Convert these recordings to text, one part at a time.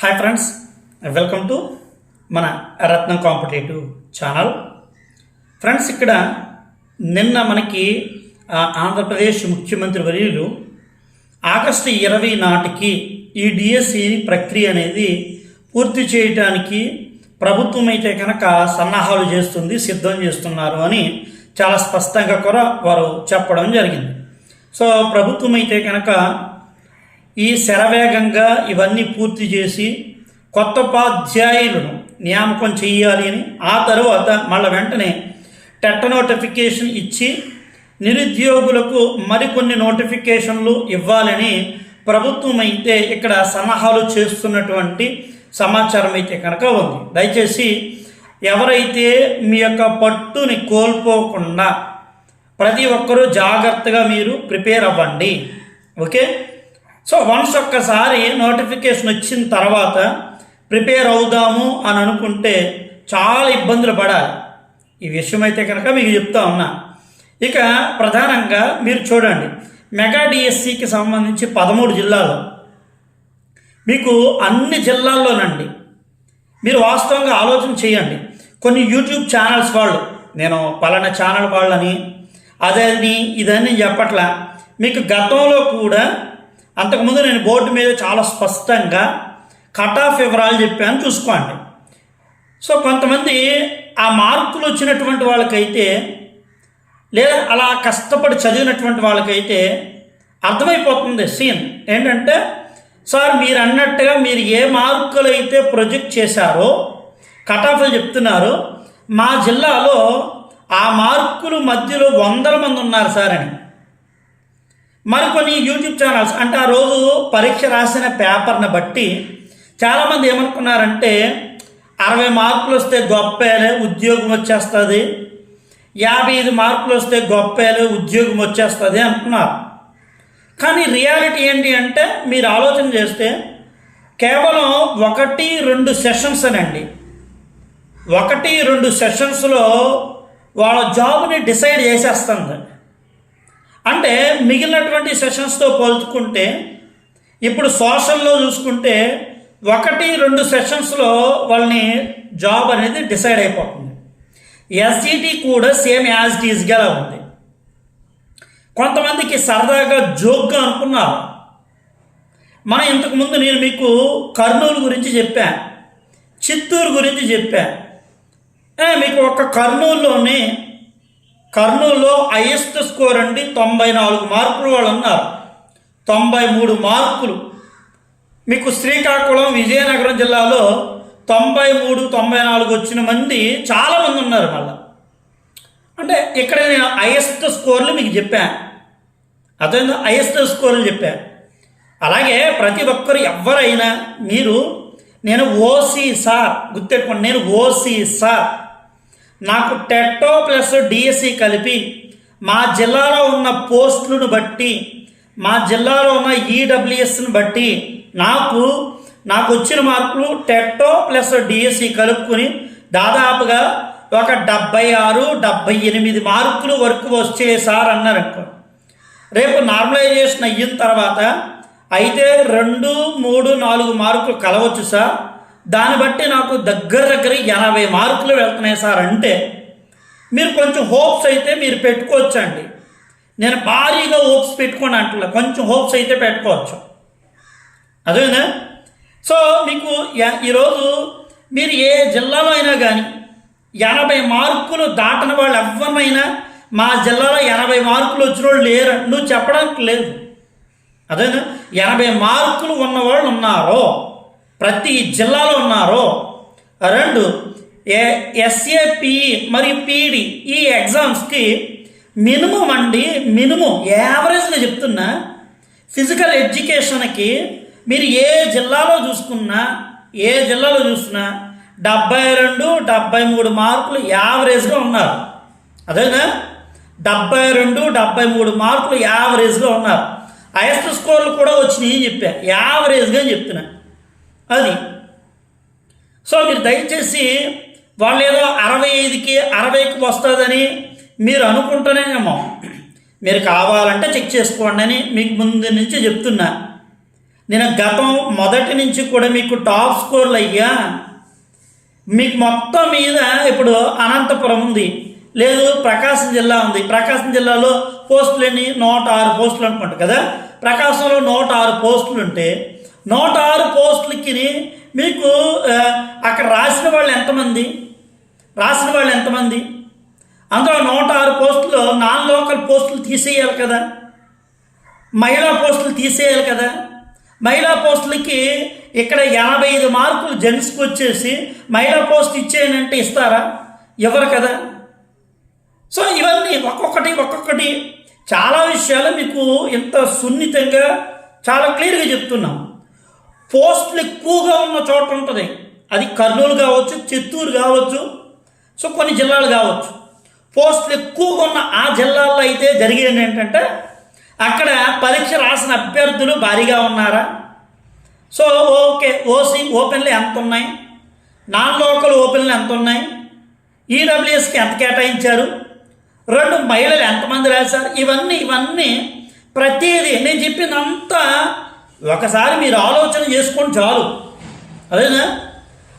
Hi friends welcome to మన రత్నం competitive channel. Friends ఇక్కడ నిన్న మనకి ఆంధ్రప్రదేశ్ ముఖ్యమంత్రి వర్యులు ఆగస్టు ఇరవై నాటికి ఈ డిఎస్సి ప్రక్రియ అనేది పూర్తి చేయటానికి ప్రభుత్వం అయితే కనుక సన్నాహాలు చేస్తుంది సిద్ధం చేస్తున్నారు అని చాలా స్పష్టంగా కూడా వారు చెప్పడం జరిగింది. సో ప్రభుత్వం అయితే కనుక ఈ శరవేగంగా ఇవన్నీ పూర్తి చేసి కొత్త ఉపాధ్యాయులను నియామకం చేయాలి అని ఆ తరువాత మళ్ళీ వెంటనే టెట్ట నోటిఫికేషన్ ఇచ్చి నిరుద్యోగులకు మరికొన్ని నోటిఫికేషన్లు ఇవ్వాలని ప్రభుత్వం అయితే ఇక్కడ సలహాలు చేస్తున్నటువంటి సమాచారం అయితే కనుక ఉంది. దయచేసి ఎవరైతే మీ యొక్క పట్టుని కోల్పోకుండా ప్రతి ఒక్కరూ జాగ్రత్తగా మీరు ప్రిపేర్ అవ్వండి. ఓకే? సో వన్స్ ఒక్కసారి నోటిఫికేషన్ వచ్చిన తర్వాత ప్రిపేర్ అవుదాము అని అనుకుంటే చాలా ఇబ్బందులు పడాలి. ఈ విషయం అయితే కనుక మీకు చెప్తా ఉన్నా. ఇక ప్రధానంగా మీరు చూడండి. మెగా డిఎస్సికి సంబంధించి పదమూడు జిల్లాలు. మీకు అన్ని జిల్లాల్లోనండి. మీరు వాస్తవంగా ఆలోచన చేయండి. కొన్ని యూట్యూబ్ ఛానల్స్ వాళ్ళు నేను పలానా ఛానల్ వాళ్ళని అదని ఇదని చెప్పట్లా. మీకు గతంలో కూడా అంతకుముందు నేను బోర్డు మీద చాలా స్పష్టంగా కట్ ఆఫ్ వివరాలు చెప్పాను చూసుకోండి. సో కొంతమంది ఆ మార్కులు వచ్చినటువంటి వాళ్ళకైతే లేదా అలా కష్టపడి చదివినటువంటి వాళ్ళకైతే అర్థమైపోతుంది సీన్. ఏంటంటే సార్ మీరు అన్నట్టుగా మీరు ఏ మార్కులు అయితే ప్రొజెక్ట్ చేశారో కట్ ఆఫ్లు చెప్తున్నారు మా జిల్లాలో ఆ మార్కులు మధ్యలో వందల మంది ఉన్నారు సార్ అని. మరికొన్ని యూట్యూబ్ ఛానల్స్ అంటే ఆ రోజు పరీక్ష రాసిన పేపర్ని బట్టి చాలామంది ఏమనుకున్నారంటే అరవై మార్కులు వస్తే గొప్పలే ఉద్యోగం వచ్చేస్తుంది. యాభై ఐదు మార్కులు వస్తే గొప్పలే ఉద్యోగం వచ్చేస్తుంది అంటున్నారు. కానీ రియాలిటీ ఏంటి అంటే మీరు ఆలోచన చేస్తే కేవలం ఒకటి రెండు సెషన్స్ అనండి. ఒకటి రెండు సెషన్స్లో వాళ్ళ జాబ్ని డిసైడ్ చేసేస్తుంది. అంటే మిగిలినటువంటి సెషన్స్తో పోల్చుకుంటే ఇప్పుడు సోషల్లో చూసుకుంటే ఒకటి రెండు సెషన్స్లో వాళ్ళని జాబ్ అనేది డిసైడ్ అయిపోతుంది. ఎస్జిటి కూడా సేమ్ యాజ్ ఇట్ ఈజ్గా ఉంది. కొంతమందికి సరదాగా జోక్గా అనుకున్నారు. మనం ఇంతకుముందు నేను మీకు కర్నూలు గురించి చెప్పాను. చిత్తూరు గురించి చెప్పాను. మీకు ఒక కర్నూలులోనే కర్నూలులో హైయెస్ట్ స్కోర్ అండి తొంభై నాలుగు మార్కులు వాళ్ళు ఉన్నారు తొంభై మూడు మార్కులు. మీకు శ్రీకాకుళం విజయనగరం జిల్లాలో తొంభై మూడు తొంభై నాలుగు వచ్చిన మంది చాలామంది ఉన్నారు మళ్ళీ. అంటే ఇక్కడ నేను హైయెస్ట్ స్కోర్లు మీకు చెప్పాను అదే హైయెస్ట్ స్కోర్లు చెప్పాను అలాగే ప్రతి ఒక్కరు ఎవరైనా మీరు నేను ఓసీ సార్ గుర్తెట్టుకోండి నేను ఓసీ సార్ నాకు టెట్టో ప్లస్ డిఎస్సి కలిపి మా జిల్లాలో ఉన్న పోస్టులను బట్టి మా జిల్లాలో ఉన్న ఈడబ్ల్యూఎస్ని బట్టి నాకు నాకు వచ్చిన మార్కులు టెట్టో ప్లస్ డిఎస్సి కలుపుకుని దాదాపుగా ఒక డెబ్బై ఆరు డెబ్బై ఎనిమిది మార్కులు వరకు వచ్చే సార్ అన్నారు రేపు నార్మలైజేషన్ అయిన తర్వాత అయితే రెండు మూడు నాలుగు మార్కులు కలవచ్చు సార్. దాన్ని బట్టి నాకు దగ్గర దగ్గర ఎనభై మార్కులు వెళ్తున్నాయి సార్ అంటే మీరు కొంచెం హోప్స్ అయితే మీరు పెట్టుకోవచ్చండి. నేను భారీగా హోప్స్ పెట్టుకోండి అంటున్నా. కొంచెం హోప్స్ అయితే పెట్టుకోవచ్చు. అదేనా? సో మీకు ఈరోజు మీరు ఏ జిల్లాలో అయినా కానీ ఎనభై మార్కులు దాటిన వాళ్ళు ఎవరినైనా మా జిల్లాలో ఎనభై మార్కులు వచ్చిన వాళ్ళు లేరు. నువ్వు చెప్పడానికి లేదు. అదేనా? ఎనభై మార్కులు ఉన్నవాళ్ళు ఉన్నారో ప్రతి జిల్లాలో ఉన్నారో. రెండు ఏ ఎస్ఏపిఈ మరియు పీఈడి ఈ ఎగ్జామ్స్కి మినిమం అండి మినిమం యావరేజ్గా చెప్తున్నా. ఫిజికల్ ఎడ్యుకేషన్కి మీరు ఏ జిల్లాలో చూసుకున్నా ఏ జిల్లాలో చూసినా డెబ్బై రెండు డెబ్బై మూడు మార్కులు యావరేజ్గా ఉన్నారు. అదేనా? డెబ్బై రెండు డెబ్బై మూడు మార్కులు యావరేజ్గా ఉన్నారు. హైయెస్ట్ స్కోర్లు కూడా వచ్చినాయి అని చెప్పా. యావరేజ్గా చెప్తున్నా. అది. సో మీరు దయచేసి వాళ్ళు ఏదో అరవై ఐదుకి అరవైకి వస్తుందని మీరు అనుకుంటేనేమో మీరు కావాలంటే చెక్ చేసుకోండి అని మీకు ముందు నుంచి చెప్తున్నా. నేను గతం మొదటి నుంచి కూడా మీకు టాప్ స్కోర్లు అయ్యా. మీకు మొత్తం మీద ఇప్పుడు అనంతపురం ఉంది. లేదు ప్రకాశం జిల్లా ఉంది. ప్రకాశం జిల్లాలో పోస్టులు నూట ఆరు పోస్టులు అనుకుంటారు కదా. ప్రకాశంలో నూట ఆరు పోస్టులు ఉంటే నూట ఆరు పోస్టులకి మీకు అక్కడ రాసిన వాళ్ళు ఎంతమంది? రాసిన వాళ్ళు ఎంతమంది? అందులో నూట ఆరు పోస్టులు నాన్ లోకల్ పోస్టులు తీసేయాలి కదా? మహిళా పోస్టులు తీసేయాలి కదా? మహిళా పోస్టులకి ఇక్కడ ఎనభై ఐదు మార్కులు జెంట్స్కి వచ్చేసి మహిళా పోస్ట్ ఇచ్చేయనంటే ఇస్తారా? ఇవ్వరు కదా? సో ఇవన్నీ ఒక్కొక్కటి ఒక్కొక్కటి చాలా విషయాలు మీకు ఇంత సున్నితంగా చాలా క్లియర్గా చెప్తున్నాం. పోస్టులు ఎక్కువగా ఉన్న చోట ఉంటుంది. అది కర్నూలు కావచ్చు చిత్తూరు కావచ్చు సో కొన్ని జిల్లాలు కావచ్చు. పోస్టులు ఎక్కువగా ఉన్న ఆ జిల్లాల్లో అయితే జరిగేది ఏంటంటే అక్కడ పరీక్ష రాసిన అభ్యర్థులు భారీగా ఉన్నారా? సో ఓకే ఓసీ ఓపెన్లు ఎంత ఉన్నాయి? నాన్ లోకల్ ఓపెన్లు ఎంత ఉన్నాయి? ఈడబ్ల్యూఎస్కి ఎంత కేటాయించారు? రెండు మహిళలు ఎంతమంది రాశారు? ఇవన్నీ ఇవన్నీ ప్రతిదీ నేను చెప్పినంతా ఒకసారి మీరు ఆలోచన చేసుకోండి చాలు. అదేనా?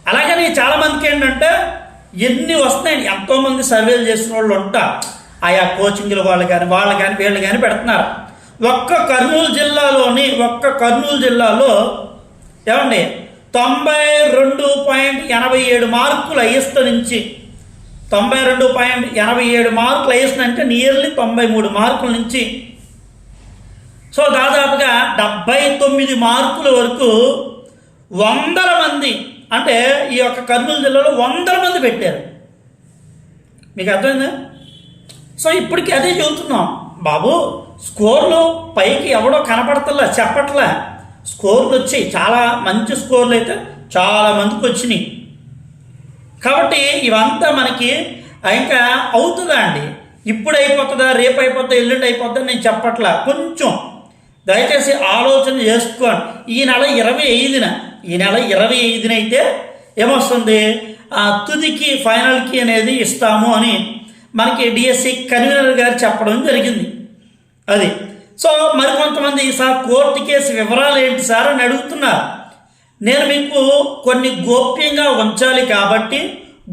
అలాగని చాలామందికి ఏంటంటే ఎన్ని వస్తాయని ఎంతోమంది సర్వేలు చేసిన వాళ్ళు ఉంటారు ఆయా కోచింగ్లు వాళ్ళు కానీ వాళ్ళు కానీ వీళ్ళు కానీ పెడుతున్నారు. ఒక్క కర్నూలు జిల్లాలోని ఒక్క కర్నూలు జిల్లాలో ఏమండి తొంభై రెండు పాయింట్ ఎనభై ఏడు మార్కులు అయ్యస్త నుంచి తొంభై రెండు పాయింట్ ఎనభై ఏడు మార్కులు ఐఎస్త అంటే నియర్లీ తొంభై మూడు మార్కుల నుంచి సో దాదాపుగా డెబ్బై తొమ్మిది మార్కుల వరకు వందల మంది అంటే ఈ యొక్క కర్నూలు జిల్లాలో వందల మంది పెట్టారు. మీకు అర్థమైందా? సో ఇప్పటికీ అదే చెబుతున్నాం. బాబు స్కోర్లు పైకి ఎవడో కనపడతలా చెప్పట్లే. స్కోర్లు వచ్చాయి. చాలా మంచి స్కోర్లు అయితే చాలా మందికి వచ్చినాయి. కాబట్టి ఇవంతా మనకి ఇంకా అవుతుందా అండి? ఇప్పుడు అయిపోతుందా? రేపు అయిపోతుందా? ఎల్లుండి అయిపోతుందా? నేను చెప్పట్లా. కొంచెం దయచేసి ఆలోచన చేసుకోండి. ఈ నెల ఇరవై ఐదున ఈ నెల ఇరవై ఐదున అయితే ఏమొస్తుంది? ఆ తుదికి ఫైనల్కి అనేది ఇస్తాము అని మనకి డిఎస్సి కన్వీనర్ గారు చెప్పడం జరిగింది. అది. సో మరికొంతమంది సార్ కోర్టు కేసు వివరాలు ఏంటి సార్ అని అడుగుతున్నారు. నేను మీకు కొన్ని గోప్యంగా ఉంచాలి కాబట్టి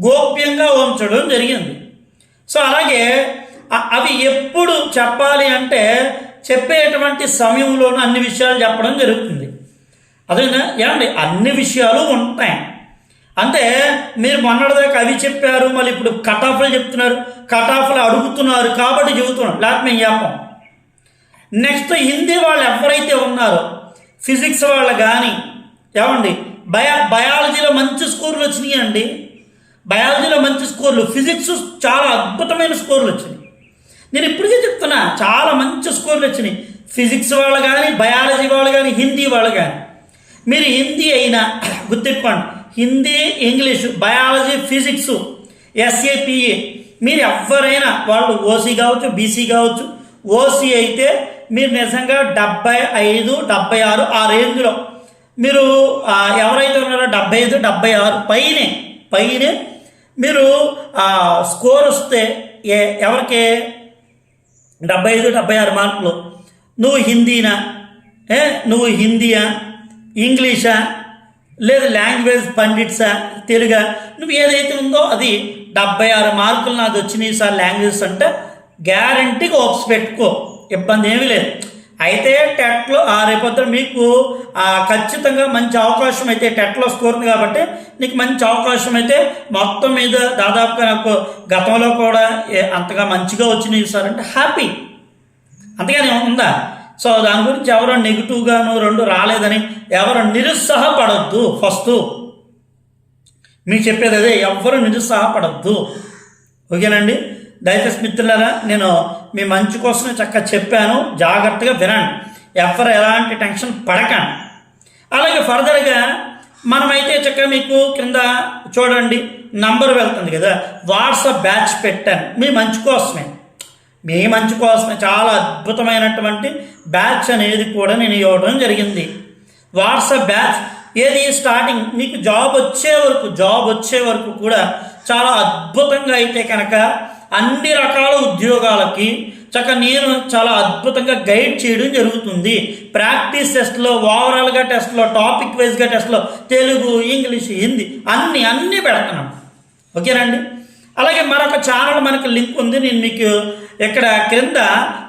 గోప్యంగా ఉంచడం జరిగింది. సో అలాగే అవి ఎప్పుడు చెప్పాలి అంటే చెప్పేటువంటి సమయంలోనూ అన్ని విషయాలు చెప్పడం జరుగుతుంది. అదేనా? ఏమండి? అన్ని విషయాలు ఉంటాయి. అంటే మీరు మొన్నటిదాకా అవి చెప్పారు మళ్ళీ ఇప్పుడు కట్ ఆఫ్లు చెప్తున్నారు కట్ ఆఫ్లు అడుగుతున్నారు కాబట్టి చెబుతున్నాం. లేకపోతే మేము చెప్పం నెక్స్ట్ హిందీ వాళ్ళు ఎవరైతే ఉన్నారో ఫిజిక్స్ వాళ్ళు కానీ ఏమండి? బయా బయాలజీలో మంచి స్కోర్లు వచ్చినాయి అండి బయాలజీలో మంచి స్కోర్లు ఫిజిక్స్ చాలా అద్భుతమైన స్కోర్లు వచ్చినాయి. నేను ఇప్పటికే చెప్తున్నా చాలా మంచి స్కోర్లు వచ్చినాయి. ఫిజిక్స్ వాళ్ళు కానీ బయాలజీ వాళ్ళు కానీ హిందీ వాళ్ళు కానీ. మీరు హిందీ అయినా గుర్తిప్పండి హిందీ ఇంగ్లీష్ బయాలజీ ఫిజిక్స్ ఎస్ఏపిఏ మీరు ఎవరైనా వాళ్ళు ఓసీ కావచ్చు బీసీ కావచ్చు ఓసీ అయితే మీరు నిజంగా డెబ్బై ఐదు డెబ్బై ఆరు ఆ రేంజ్లో. మీరు ఎవరైతే ఉన్నారో డెబ్బై ఐదు డెబ్బై ఆరు పైనే పైనే మీరు స్కోర్ వస్తే ఏ ఎవరికి డెబ్బై ఐదు డెబ్బై ఆరు మార్కులు. నువ్వు హిందీనా? ఏ? నువ్వు హిందీయా? ఇంగ్లీషా? లేదు లాంగ్వేజ్ పండిట్సా? తెలుగా? నువ్వు ఏదైతే ఉందో అది డెబ్బై ఆరు మార్కులు నాకు వచ్చినాయి సార్ లాంగ్వేజ్ అంటే గ్యారంటీగా ఓప్స్ పెట్టుకో. ఇబ్బంది ఏమీ లేదు. అయితే టెట్లో ఆ రేపొద్దున మీకు ఖచ్చితంగా మంచి అవకాశం అయితే టెట్లో స్కోర్ ఉంది కాబట్టి నీకు మంచి అవకాశం అయితే మొత్తం మీద దాదాపుగా నాకు గతంలో కూడా అంతగా మంచిగా వచ్చినాయి సార్ అంటే హ్యాపీ. అంతగానే ఉందా? సో దాని గురించి ఎవరో నెగిటివ్గాను రెండు రాలేదని ఎవరు నిరుత్సాహపడద్దు ఫస్ట్ మీరు చెప్పేది అదే ఎవ్వరు నిరుత్సాహపడద్దు. ఓకేనండి? దయచేసి మిత్రులారా నేను మీ మంచి కోసమే చక్కగా చెప్పాను. జాగ్రత్తగా వినండి. ఎవరు ఎలాంటి టెన్షన్ పడకండి. అలాగే ఫర్దర్గా మనమైతే చక్కగా మీకు కింద చూడండి నంబర్ వెళ్తుంది కదా. వాట్సాప్ బ్యాచ్ పెట్టాను. మీ మంచి కోసమే. మీ మంచి కోసమే. చాలా అద్భుతమైనటువంటి బ్యాచ్ అనేది కూడా నేను ఇవ్వడం జరిగింది. వాట్సాప్ బ్యాచ్ ఏది స్టార్టింగ్? మీకు జాబ్ వచ్చే వరకు జాబ్ వచ్చే వరకు కూడా చాలా అద్భుతంగా అయితే కనుక అన్ని రకాల ఉద్యోగాలకి చక్క నేను చాలా అద్భుతంగా గైడ్ చేయడం జరుగుతుంది. ప్రాక్టీస్ టెస్ట్లో ఓవరాల్గా టెస్ట్లో టాపిక్ వైజ్గా టెస్ట్లో తెలుగు ఇంగ్లీష్ హిందీ అన్నీ అన్నీ పెడుతున్నాం ఓకేనండి? అలాగే మరొక ఛానల్ మనకి లింక్ ఉంది. నేను మీకు ఇక్కడ క్రింద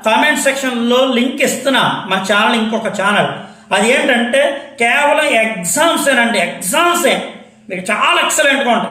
కామెంట్ సెక్షన్లో లింక్ ఇస్తున్నా. మా ఛానల్ ఇంకొక ఛానల్. అది ఏంటంటే కేవలం ఎగ్జామ్సేనండి. ఎగ్జామ్సే. మీకు చాలా ఎక్సలెంట్గా ఉంటాయి.